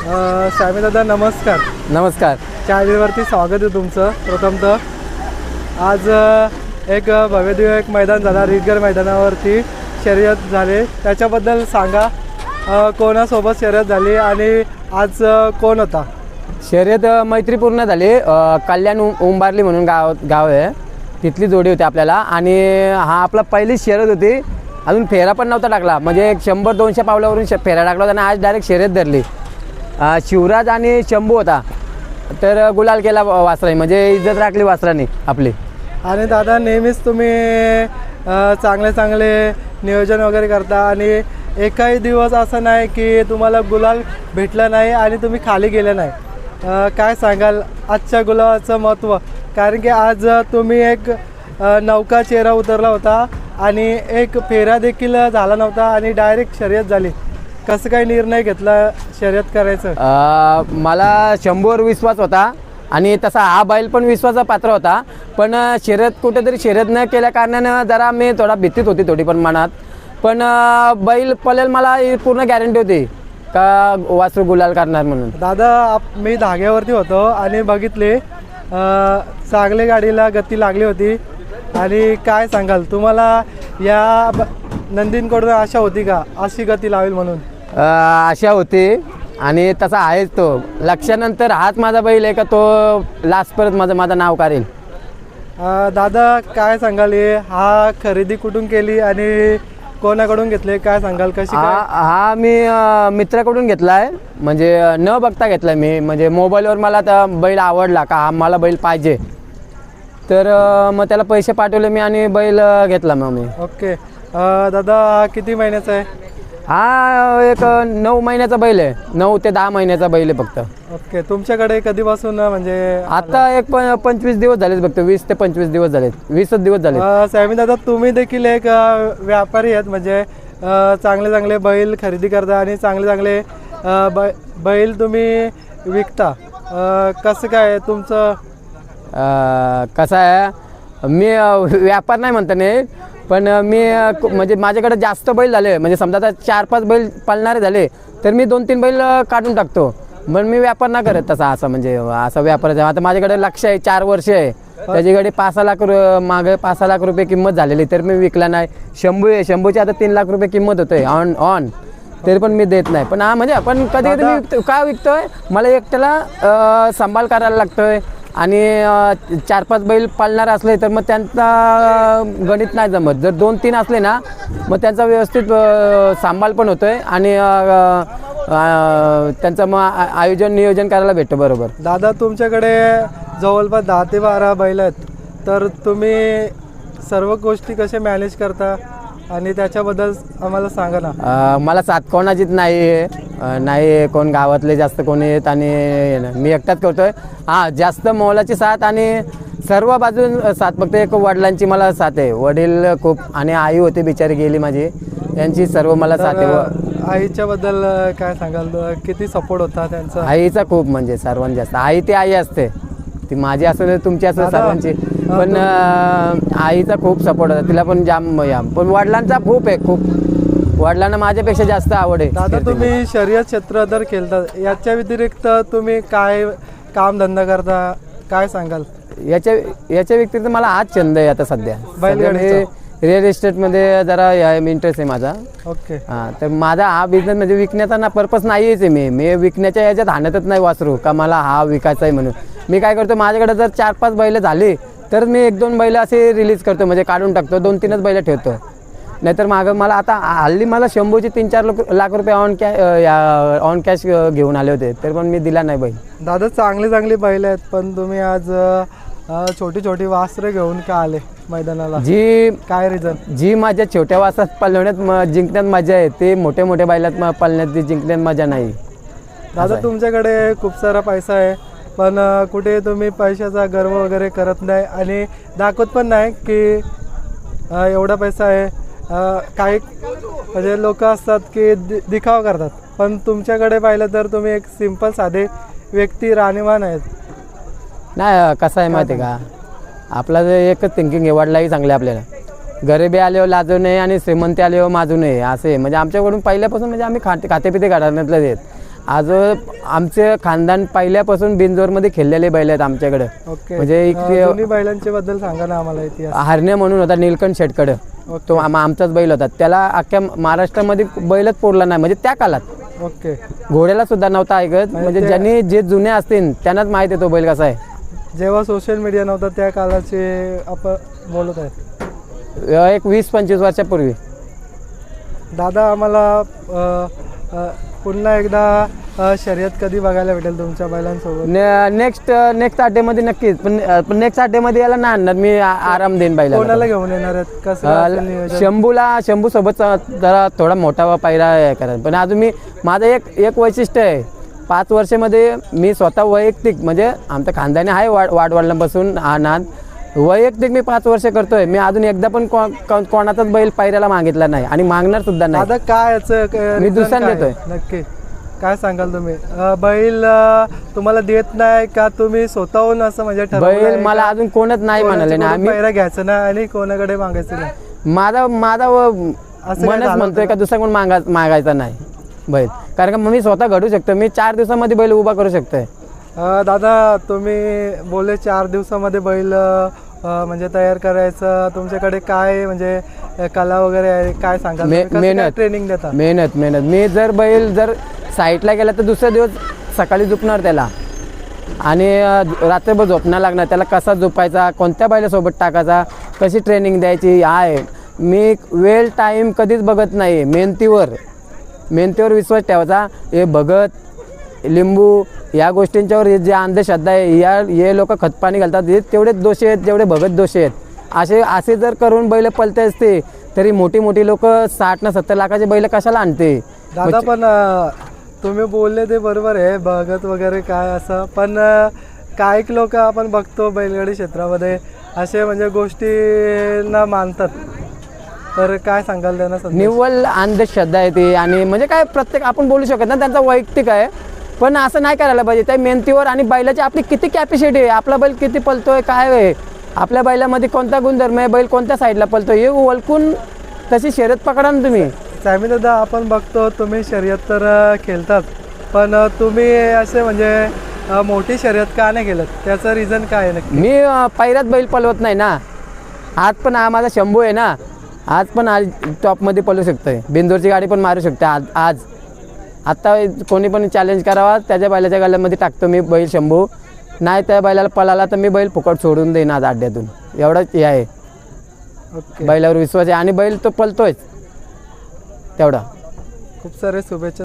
स्वामी दादा नमस्कार. नमस्कार. चॅनलवरती स्वागत आहे तुमचं. प्रथमतः आज एक भव्यदिव्य एक मैदान झाला. रीतगर मैदानावरती शर्यत झाले. त्याच्याबद्दल सांगा कोणासोबत शर्यत झाली आणि आज कोण होता? शर्यत मैत्रीपूर्ण झाली. कल्याण उंबारली म्हणून गाव गाव आहे. तिथली जोडी होती आपल्याला. आणि हा आपला पहिली शर्यत होती. अजून फेरा पण नव्हता टाकला. म्हणजे एक शंभर दोनशे पावलावरून श फेरा टाकला होता आणि आज डायरेक्ट शर्यत धरली. शिवराज आणि शंभू होता. तर गुलाल केला वासराने म्हणजे इज्जत राखली वासराने आपली. आणि दादा नेहमीच तुम्ही चांगले चांगले नियोजन वगैरे करता आणि एकही दिवस असं नाही की तुम्हाला गुलाल भेटला नाही आणि तुम्ही खाली गेले नाही. काय सांगाल? आजच्या गुलाबाचं महत्त्व. कारण की आज तुम्ही एक नौका चेहरा उतरला होता आणि एक फेरा देखील झाला नव्हता आणि डायरेक्ट शर्यत झाली. कसं काय निर्णय घेतला शर्यत करायचं? अ, मला शंभर विश्वास होता आणि तसा हा बैल पण विश्वासा पात्र होता. पण अ, शर्यत कुठेतरी शर्यत न केल्या कारणानं जरा मी थोडा भीतीत होती थोडी पण मनात. पण अ, बैल पळेल मला ही पूर्ण गॅरंटी होती का वासरू गुलाल करणार म्हणून. दादा आप मी धाग्यावरती होतो आणि बघितले अ, चांगली गाडीला गती लागली होती. आणि काय सांगाल तुम्हाला या ब- नंदींकडून आशा होती का? अशी गती लावेल म्हणून. आशा होती. आणि तसा आहेच तो. लक्षानंतर हाच माझा बैल आहे का तो लास्ट परत माझं माझं नाव काढेल अ, दादा काय सांगाल? हे हा खरेदी कुठून केली आणि कोणाकडून घेतले? काय सांगाल? कशी हा काय? हा मी अ, मित्राकडून घेतला आहे म्हणजे अ, न बघता घेतला मी. म्हणजे मोबाईलवर मला आता बैल आवडला का हा मला बैल पाहिजे. तर अ, मग त्याला पैसे पाठवले मी आणि बैल अ, घेतला मग मी. ओके. अ, दादा हा किती महिन्याचा आहे? हा एक नऊ महिन्याचा बैल आहे. नऊ ते दहा महिन्याचा बैल आहे फक्त. ओके तुमच्याकडे कधीपासून म्हणजे आता एक प पंचवीस दिवस झालेत फक्त वीस ते पंचवीस दिवस झालेत. वीसच दिवस झाले सॅमी दादा तुम्ही देखील एक अ, व्यापारी आहेत म्हणजे अ, चांगले चांगले बैल खरेदी करता आणि चांगले चांगले अ, बै बैल तुम्ही विकता. अ, कसं काय तुमचं? कसं आहे? मी अ, व्यापार नाही म्हणता नाही पण मी म्हणजे माझ्याकडे जास्त बैल झाले. म्हणजे समजा आता चार पाच बैल पाळणारे झाले तर मी दोन तीन बैल काढून टाकतो. पण मी व्यापार नाही करत तसा असं म्हणजे असा व्यापाराचा आता माझ्याकडे लक्ष आहे चार वर्ष आहे. त्याच्याकडे पाच सहा लाख रु मागे पाच सहा लाख रुपये किंमत झालेली तर मी विकला नाही. शंभू आहे शंभूची आता तीन लाख रुपये किंमत होते ऑन ऑन. तरी पण मी देत नाही. पण हा म्हणजे आपण कधी कधी मी विकतो- का विकतोय? मला एकट्याला सांभाळ करायला लागतोय. आणि चार पाच बैल पाळणार असले तर मग त्यांचा गणित नाही जमत. जर दोन तीन असले ना मग त्यांचा व्यवस्थित सांभाळ पण होतोय आणि त्यांचं मग आयोजन नियोजन करायला भेटतं बरोबर. दादा तुमच्याकडे जवळपास दहा ते बारा बैल आहेत. तर तुम्ही सर्व गोष्टी कसे मॅनेज करता? आणि त्याच्याबद्दल आम्हाला सांगा ना. अ, मला सात कोणाचीच नाही आहे. अ, नाही कोण गावातले जास्त कोणी येत आणि हे नाही. मी एकटाच करतोय. हां जास्त मोलाची साथ आणि सर्व बाजून साथ. फक्त एक वडिलांची मला साथ आहे. वडील खूप आणि आई होती बिचारी गेली माझी. यांची सर्व मला साथ आहे. व- तर आईच्या बद्दल काय सांगाल? किती सपोर्ट होता त्यांचा? आईचा खूप म्हणजे सर्वांत जास्त. आई ती आई असते. ती माझी असेल तुमची दादा, सर्वांची. पण आईचा खूप सपोर्ट होता. तिला पण जाम या पण वडिलांचा खूप आहे खूप. वडिलांना माझ्यापेक्षा जास्त आवड आहे. दादा तुम्ही शर्यत क्षेत्र तर खेळता. याच्या व्यतिरिक्त तुम्ही काय काम धंदा करता? काय सांगाल? याच्या याच्या व्यतिरिक्त मला हाच छंद आहे आता सध्या? रिअल इस्टेटमध्ये जरा इंटरेस्ट आहे माझा. ओके. हां तर माझा हा बिझनेस म्हणजे विकण्याचा ना पर्पज नाहीच आहे मी. मी विकण्याच्या याच्यात हाणतच नाही वासरू का मला हा विकायचा आहे म्हणून. मी काय करतो माझ्याकडे जर चार पाच बैल झाली तर मी एक दोन बैल असे रिलीज करतो म्हणजे काढून टाकतो दोन तीनच बैल ठेवतो. नाहीतर मागं मला आता हल्ली मला शंभूचे तीन चार लोक लाख रुपये ऑन कॅ ऑन कॅश घेऊन आले होते तर पण मी दिला नाही बैल. दादा चांगली चांगली बैल आहेत पण तुम्ही आज छोटी छोटी वासरे घेऊन का आले मैदानाला? जी काय रिझन जी माझ्या छोट्या वासात पळवण्यात म- जिंकण्यात मजा आहे ते मोठ्या मोठ्या बैलात म- पळण्यात ती जिंकण्यात मजा नाही. दादा तुमच्याकडे खूप सारा पैसा आहे पण कुठे तुम्ही पैशाचा गर्व वगैरे करत नाही आणि दाखवत पण नाही की एवढा पैसा आहे. काही म्हणजे लोक असतात की दि- दिखावा करतात. पण तुमच्याकडे पाहिलं तर तुम्ही एक सिंपल साधे व्यक्ती राणीमान आहेत. नाही कसं आहे माहिती आहे का? आपला जे एकच थिंकिंग आहे वडिलाही चांगले आपल्याला. गरिबी आल्यावर लाजू नये आणि श्रीमंती आल्यावर माजू नये असे. म्हणजे आमच्याकडून पहिल्यापासून म्हणजे आम्ही खाते खातेपिते घराण्यातलेच आहेत. आज आमचे खानदान पहिल्यापासून बिंजोरमध्ये खेळलेले बैल आहेत आमच्याकडे. ओके. म्हणजे एक अ, ते- दोन्ही बैलांच्या बद्दल सांगा ना आम्हाला इतिहास. म्हणून होता निलकंठ शेटकडे. तो आम- आमचाच बैल होता. त्याला अख्ख्या महाराष्ट्रामध्ये बैलच पोरला नाही. म्हणजे त्या काळात. ओके. घोड्याला सुद्धा नव्हता ऐकत. म्हणजे ज्यांनी जे जुने असतील त्यांनाच माहिती आहे तो बैल कसा आहे. जेव्हा सोशल मीडिया नव्हता त्या काळाचे आपण बोलत आहेत. अ, एक वीस पंचवीस वर्षापूर्वी. दादा आम्हाला अ, अ, पुन्हा एकदा अ, शर्यत कधी बघायला भेटेल तुमच्या बैलांसोबत? नेक्स्ट नेक्स्ट अड्डेमध्ये नक्कीच. पण पण नेक्स्ट अड्डेमध्ये याला नाही आणणार. मी आ- आराम देईन कोणाला बैला घेऊन येणार आहेत? कसं असेल नियोजन? शंभूला शंभू सोबत जरा थोडा मोठा पायरा हे करा. पण अजून मी माझं एक एक वैशिष्ट्य आहे. पाच वर्षामध्ये मी स्वतः वैयक्तिक म्हणजे आमच्या खानदानी आहे वाढ वाढवाडल्यापासून हा नाद. वैयक्तिक मी पाच वर्ष करतोय. मी अजून एकदा पण कोणाचाच बैल पायऱ्याला मागितला नाही आणि मागणार सुद्धा नाही. दादा काय याचं मी काय? देतोय. नक्की. काय सांगाल तुम्ही? बैल तुम्हाला देत नाही का तुम्ही स्वतःहून असं म्हणजे बैल मला? अजून कोणच नाही म्हणाले ना. आम्ही घ्यायचं ना आणि कोणाकडे मागायचं नाही? माझा माझा मनच म्हणतोय का दुसरा कोण मागा मागायचा नाही बैल. कारण का मी स्वतः घडू शकतो. मी चार दिवसामध्ये बैल उभा करू शकतोय. दादा तुम्ही बोलले चार दिवसामध्ये बैल म्हणजे तयार करायचं. तुमच्याकडे काय म्हणजे कला वगैरे आहे? काय? कसं मेहनत. ट्रेनिंग देता? मेहनत मेहनत. मी जर बैल जर साईटला गेला तर दुसऱ्या दिवस सकाळी झोपणार त्याला. आणि रात्रभर झोपणार लागणार त्याला. कसा झोपायचा कोणत्या बैलासोबत टाकायचा कशी ट्रेनिंग द्यायची आहे मी वेळ टाईम कधीच बघत नाही. मेहनतीवर. मेहनतीवर विश्वास ठेवायचा. हे भगत लिंबू या गोष्टींच्यावर जे अंधश्रद्धा आहे या हे लोक खतपाणी घालतात हे तेवढेच दोषी आहेत जेवढे भगत दोषी आहेत. असे असे जर करून बैल पलते असते तरी मोठी मोठी लोक साठ ना सत्तर लाखाचे बैल कशाला आणते? दादा पण अ, तुम्ही बोलले ते बरोबर आहे बघत वगैरे काय असं पण काही लोक आपण बघतो बैलगाडी क्षेत्रामध्ये असे म्हणजे गोष्टींना मानतात. तर काय सांगाल त्यांना? निव्वळ अंधश्रद्धा आहे ती आणि म्हणजे काय प्रत्येक आपण बोलू शकत ना त्यांचा वैयक्तिक आहे पण असं नाही करायला पाहिजे. त्या मेहनतीवर आणि बैलाची आपली किती कॅपॅसिटी आहे? आपला बैल किती पलतोय? काय आहे? आपल्या बैलामध्ये कोणता गुणधर्म आहे? बैल कोणत्या साईडला पलतोय? हे ओळखून तशी शर्यत पकडा ना तुम्ही. सॅमी दादा आपण बघतो तुम्ही शर्यत तर खेळतात. पण तुम्ही असे म्हणजे मोठी शर्यत का नाही खेळत त्याचं रिझन काय आहे नक्की? मी अं, पहिल्याच बैल पलवत नाही ना. आज पण हा माझा शंभू आहे ना. आज पण आज टॉपमध्ये पलू शकतोय. बिंदूरची गाडी पण मारू शकते आज आज. आत्ता कोणी पण चॅलेंज करावा त्याच्या बैलाच्या गाड्यामध्ये टाकतो मी बैल शंभू. नाही त्या बैलाला पळाला तर मी बैल फुकट सोडून देईन आज अड्ड्यातून एवढंच हे आहे. बैलावर विश्वास आहे आणि बैल तो पलतोयच तेवढा. खूप सारे शुभेच्छा.